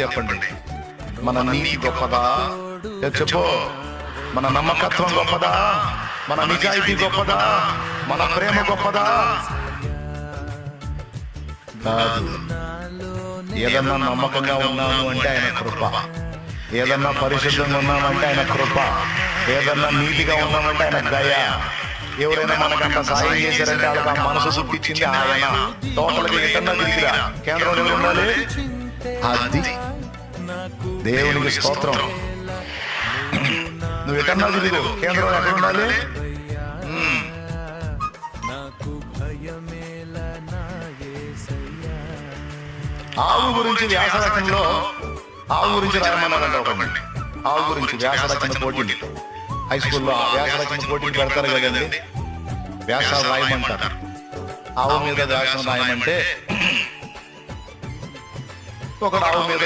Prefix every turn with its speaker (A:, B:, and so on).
A: చెప్పండి. మన నీతి గొప్పదా? చెప్పు. మన నమ్మకత్వం గొప్పదా? మన నిజాయితీ గొప్పదా? మన ప్రేమ గొప్పదా? కాదు. ఏదన్నా నమ్మకంగా ఉన్నాము అంటే ఆయన కృప. ఏదన్నా పరిశుద్ధంగా ఉన్నామంటే ఆయన కృప. ఏదన్నా నీతిగా ఉన్నామంటే ఆయన దయ. ఎవరైనా మనకంత సాయం చేశారంటే వాళ్ళకి ఆ మనసు చూపించింది ఆయన. టోటల్గా ఎక్కడన్నా తిరిగిరా కేంద్రంలో ఉండాలి. అది దేవునికి స్తోత్రం. నువ్వు ఎక్కడన్నా తిరిగు కేంద్రం ఎక్కడ ఉండాలి. ఆవు గురించి వ్యాసరచనలో ఆవు గురించి రాయమన్నారంట ఒకటి ఆవు గురించి వ్యాసరచన పోటీ హై స్కూల్లో వ్యాసరచన పోటీ పెడతారు కదండి. వ్యాసాలు రాయమంటారు. ఆవు మీద వ్యాసం రాయమంటే ఒకడు ఆవు మీద